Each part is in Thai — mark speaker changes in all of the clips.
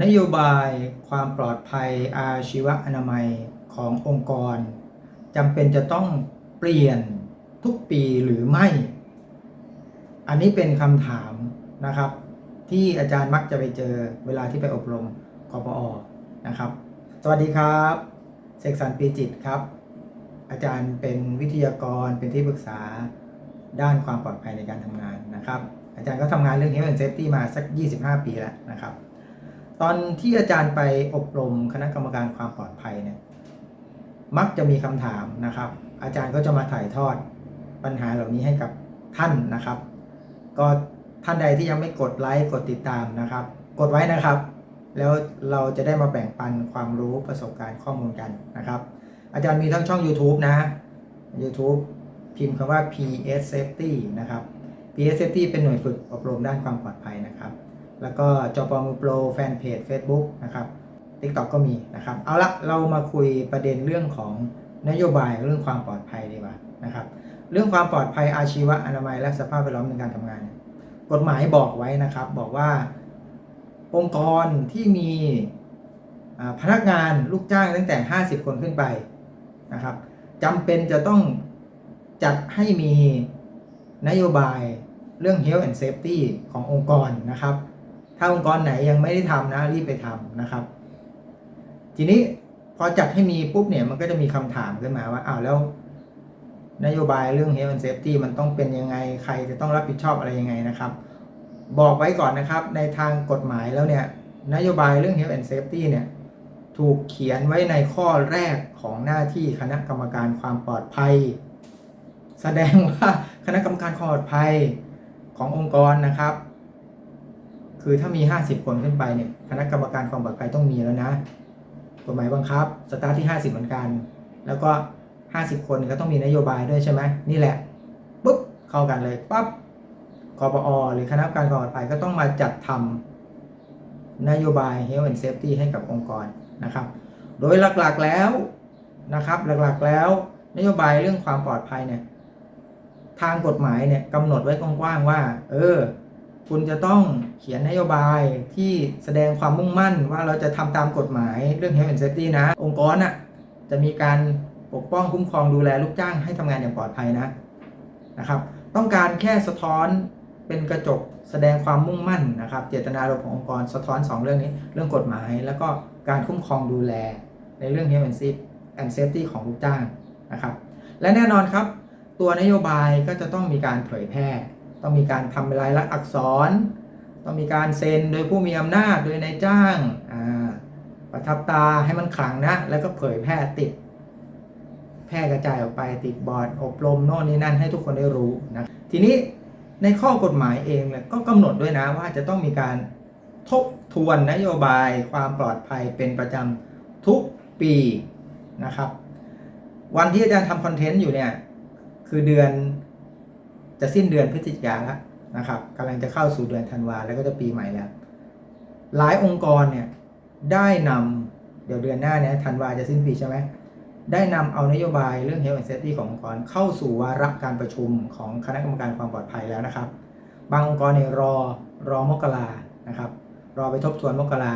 Speaker 1: นโยบายความปลอดภัยอาชีวอนามัยขององค์กรจำเป็นจะต้องเปลี่ยนทุกปีหรือไม่ อันนี้เป็นคำถามนะครับ ที่อาจารย์มักจะไปเจอเวลาที่ไปอบรมกปอนะครับ สวัสดีครับเสกสรรปีจิตครับ อาจารย์เป็นวิทยากรเป็นที่ปรึกษาด้านความปลอดภัยในการทำงานนะครับ อาจารย์ก็ทำงานเรื่อง Health and Safety มาสัก 25 ปีแล้วนะครับ ตอนที่อาจารย์ไปอบรมคณะกรรมการความปลอดภัยเนี่ยมักจะมีคำถามนะครับ อาจารย์ก็จะมาถ่ายทอดปัญหาเหล่านี้ให้กับท่านนะครับ ก็ท่านใดที่ยังไม่กดไลค์กดติดตามนะครับ กดไว้นะครับ แล้วเราจะได้มาแบ่งปันความรู้ประสบการณ์ข้อมูลกันนะครับ อาจารย์มีทั้งช่อง YouTube นะ YouTube พิมพ์คำว่า PS Safety นะครับ PS Safety เป็นหน่วยฝึกอบรมด้านความปลอดภัยนะครับ แล้วก็จอปอมือโปรแฟนเพจ Facebook นะครับ TikTok ก็มีนะครับ เอาละเรามาคุยประเด็นเรื่องของนโยบายเรื่องความปลอดภัยดีกว่านะครับ เรื่องความปลอดภัยอาชีวะอนามัยและสภาพแวดล้อมในการทำงาน กฎหมายบอกไว้นะครับ บอกว่าองค์กรที่มีพนักงานลูกจ้างตั้งแต่ 50 คนขึ้นไปนะครับจำเป็นจะต้องจัดให้มีนโยบายเรื่อง Health and Safety ขององค์กรนะครับ ถ้าองค์กรไหนยังไม่ได้ทำนะรีบไปทำนะครับ ทีนี้พอจัดให้มีปุ๊บเนี่ยมันก็จะมีคำถามขึ้นมาว่าอ้าวแล้ว นโยบายเรื่อง Health and Safety มันต้องเป็นยังไงใครจะต้องรับผิดชอบอะไรยังไงนะครับ บอกไว้ก่อนนะครับในทางกฎหมายแล้วเนี่ยนโยบายเรื่อง Health and Safety เนี่ยถูกเขียนไว้ในข้อแรกของหน้าที่คณะกรรมการความปลอดภัย แสดงว่าคณะกรรมการความปลอดภัยขององค์กรนะครับ คือถ้ามี 50 คนขึ้นไปเนี่ยคณะกรรมการความปลอดภัยต้องมีแล้วนะกฎหมายบังคับสตาร์ทที่ 50 เหมือนกัน แล้วก็ 50 คนก็ต้องมีนโยบายด้วยใช่ไหมนี่แหละปุ๊บเข้ากันเลยปั๊บกปอหรือคณะกรรมการความปลอดภัยก็ต้องมาจัดทำนโยบาย Health and Safety ให้กับองค์กรนะครับ โดยหลักๆแล้วนะครับ หลักๆแล้วนโยบายเรื่องความปลอดภัยเนี่ยทางกฎหมายเนี่ยกำหนดไว้กว้างๆว่า เออ คุณจะต้องเขียนนโยบายที่แสดงความมุ่งมั่นว่าเราจะทำตามกฎหมายเรื่อง Health and Safety นะ องค์กรน่ะจะมีการปกป้องคุ้มครองดูแลลูกจ้างให้ทำงานอย่างปลอดภัยนะนะครับ ต้องการแค่สะท้อนเป็นกระจกแสดงความมุ่งมั่นนะครับ เจตนารมณ์ขององค์กรสะท้อน 2 เรื่องนี้ เรื่องกฎหมาย แล้วก็การคุ้มครองดูแลในเรื่อง Health and Safety and Safety ของลูกจ้างนะครับ และแน่นอนครับ ตัวนโยบายก็จะต้องมีการเผยแพร่ ต้องมีการทำลายลักษณ์อักษร ต้องมีการเซ็นโดยผู้มีอำนาจโดยนายจ้างประทับตาให้มันขลังนะ แล้วก็เผยแพร่ติด แพร่กระจายออกไปติดบอร์ดอบรมโน่นนี่นั่นให้ทุกคนได้รู้นะทีนี้ในข้อกฎหมายเองเนี่ยก็กำหนดด้วยนะว่าจะต้องมีการทบทวนนโยบายความปลอดภัยเป็นประจำทุกปีนะครับ วันที่อาจารย์ทำคอนเทนต์อยู่เนี่ย คือเดือน จะสิ้นเดือนพฤศจิกาแล้วนะครับกำลังจะเข้าสู่เดือนธันวาแล้วก็จะปีใหม่แล้ว หลายองค์กรเนี่ยได้นำเดี๋ยวเดือนหน้าเนี่ยธันวาจะสิ้นปีใช่ไหมได้นำเอานโยบายเรื่อง Health and Safety ขององค์กรเข้าสู่วาระการประชุมของคณะกรรมการความปลอดภัยแล้วนะครับ บางองค์กรเนี่ยรอรอมกรานะครับ รอไปทบทวนมกรา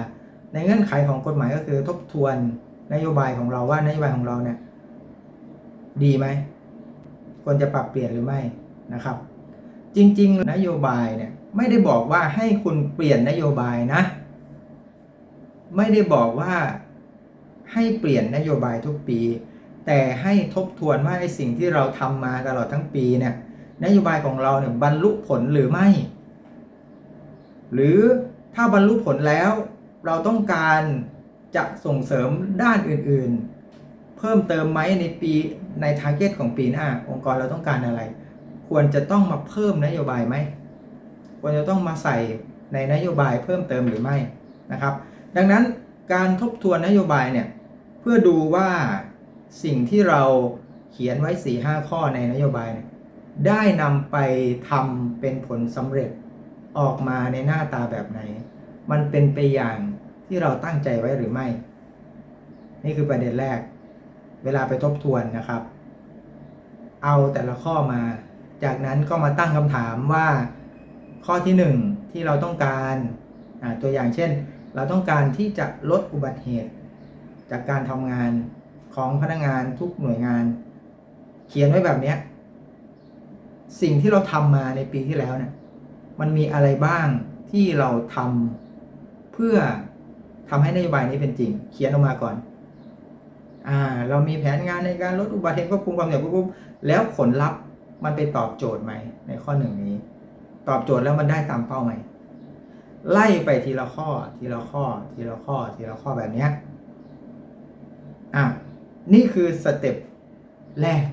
Speaker 1: ในเงื่อนไขของกฎหมายก็คือทบทวนนโยบายของเราว่านโยบายของเราเนี่ยดีไหมควรจะปรับเปลี่ยนหรือไม่ นะครับ จริงๆ นโยบายเนี่ยไม่ได้บอกว่าให้คุณเปลี่ยนนโยบายนะ ไม่ได้บอกว่าให้เปลี่ยนนโยบายทุกปี แต่ให้ทบทวนว่าไอ้สิ่งที่เราทำมาตลอดทั้งปีเนี่ยนโยบายของเราเนี่ยบรรลุผลหรือไม่ หรือถ้าบรรลุผลแล้วเราต้องการจะส่งเสริมด้านอื่นๆ เพิ่มเติมไหมในปีในทาร์เก็ตของปีหน้า องค์กรเราต้องการอะไร ควรจะต้องมาเพิ่มนโยบายไหมควรจะต้องมาใส่ในนโยบายเพิ่มเติมหรือไม่นะครับ ดังนั้นการทบทวนนโยบายเนี่ยเพื่อดูว่าสิ่งที่เราเขียนไว้4-5ข้อในนโยบายเนี่ยได้นำไปทำเป็นผลสำเร็จออกมาในหน้าตาแบบไหน มันเป็นไปอย่างที่เราตั้งใจไว้หรือไม่ นี่คือประเด็นแรก เวลาไปทบทวนนะครับ เอาแต่ละข้อมา จากนั้นก็มาตั้งคำถามว่าข้อที่หนึ่งที่เราต้องการตัวอย่างเช่น เราต้องการที่จะลดอุบัติเหตุ จากการทำงานของพนักงานทุกหน่วยงาน เขียนไว้แบบนี้สิ่งที่เราทำมาในปีที่แล้วเนี่ยมันมีอะไรบ้างที่เราทำเพื่อทำให้นโยบายนี้เป็นจริง เขียนออกมาก่อนอ่าเรามีแผนงานในการลดอุบัติเหตุควบคุมความเสี่ยงปุ๊บแล้วผลลัพธ์ มันไปตอบโจทย์ไหมในข้อหนึ่งนี้ ตอบโจทย์แล้วมันได้ตามเป้าไหมไล่ไปทีละข้อทีละข้อ ทีละข้อ ทีละข้อแบบเนี้ยอะนี่คือสเต็ปแรก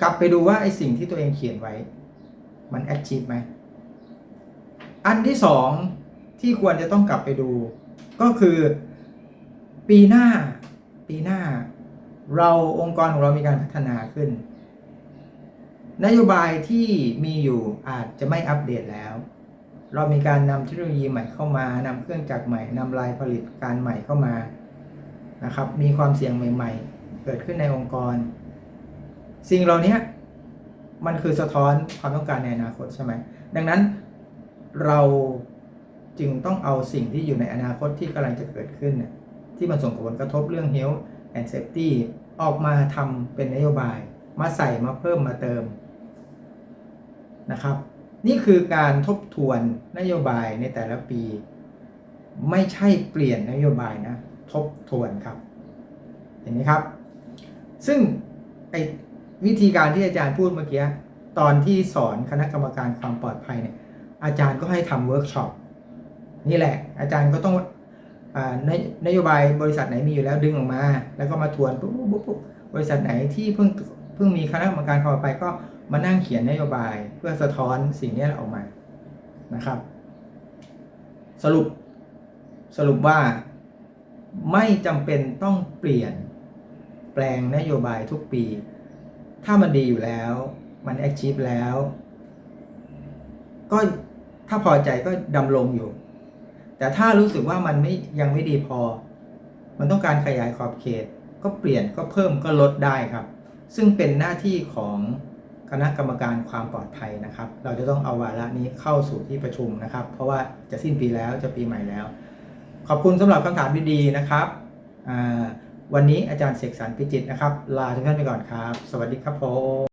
Speaker 1: กลับไปดูว่าไอสิ่งที่ตัวเองเขียนไว้ มันแอคชีพไหมอันที่สองที่ควรจะต้องกลับไปดู ก็คือ ปีหน้า ปีหน้า เราองค์กรของเรามีการพัฒนาขึ้น นโยบายที่มีอยู่อาจจะไม่อัปเดตแล้ว เรามีการนำเทคโนโลยีใหม่เข้ามานำเครื่องจักรใหม่นำลายผลิตการใหม่เข้ามานะครับ มีความเสี่ยงใหม่ ๆ เกิดขึ้นในองค์กร สิ่งเหล่านี้มันคือสะท้อนความต้องการในอนาคตใช่ไหมดังนั้นเราจึงต้องเอาสิ่งที่อยู่ในอนาคตที่กำลังจะเกิดขึ้น ที่มันส่งผลกระทบเรื่อง health and safety ออกมาทำเป็นนโยบาย มาใส่มาเพิ่มมาเติม นะครับ นี่คือการทบทวนนโยบายในแต่ละปี ไม่ใช่เปลี่ยนนโยบายนะ ทบทวนครับ เห็นไหมครับ ซึ่งไอวิธีการที่อาจารย์พูดเมื่อกี้ตอนที่สอนคณะกรรมการความปลอดภัยเนี่ยอาจารย์ก็ให้ทำเวิร์กช็อปนี่แหละ อาจารย์ก็ต้องอนนโยบายบริษัทไหนมีอยู่แล้วดึงออกมา แล้วก็มาทวนปุ๊บปุ๊บปุ๊บบริษัทไหนที่เพิ่งเพิ่งมีคณะกรรมการความปลอดภัยก็ มานั่งเขียนนโยบายเพื่อสะท้อนสิ่งนี้ออกมานะครับ สรุปสรุปว่าไม่จำเป็นต้องเปลี่ยนแปลงนโยบายทุกปี ถ้ามันดีอยู่แล้ว มันแอคชีพแล้ว ก็ถ้าพอใจก็ดำรงอยู่ แต่ถ้ารู้สึกว่ามันไม่ยังไม่ดีพอ มันต้องการขยายขอบเขต ก็เปลี่ยนก็เพิ่มก็ลดได้ครับ ซึ่งเป็นหน้าที่ของ คณะกรรมการความปลอดภัยนะครับ เราจะต้องเอาวาระนี้เข้าสู่ที่ประชุมนะครับ เพราะว่าจะสิ้นปีแล้วจะปีใหม่แล้ว ขอบคุณสำหรับคำถามดีๆนะครับวันนี้อาจารย์เสกสรรพิจิตนะครับ ลาทุกท่านไปก่อนครับ สวัสดีครับผม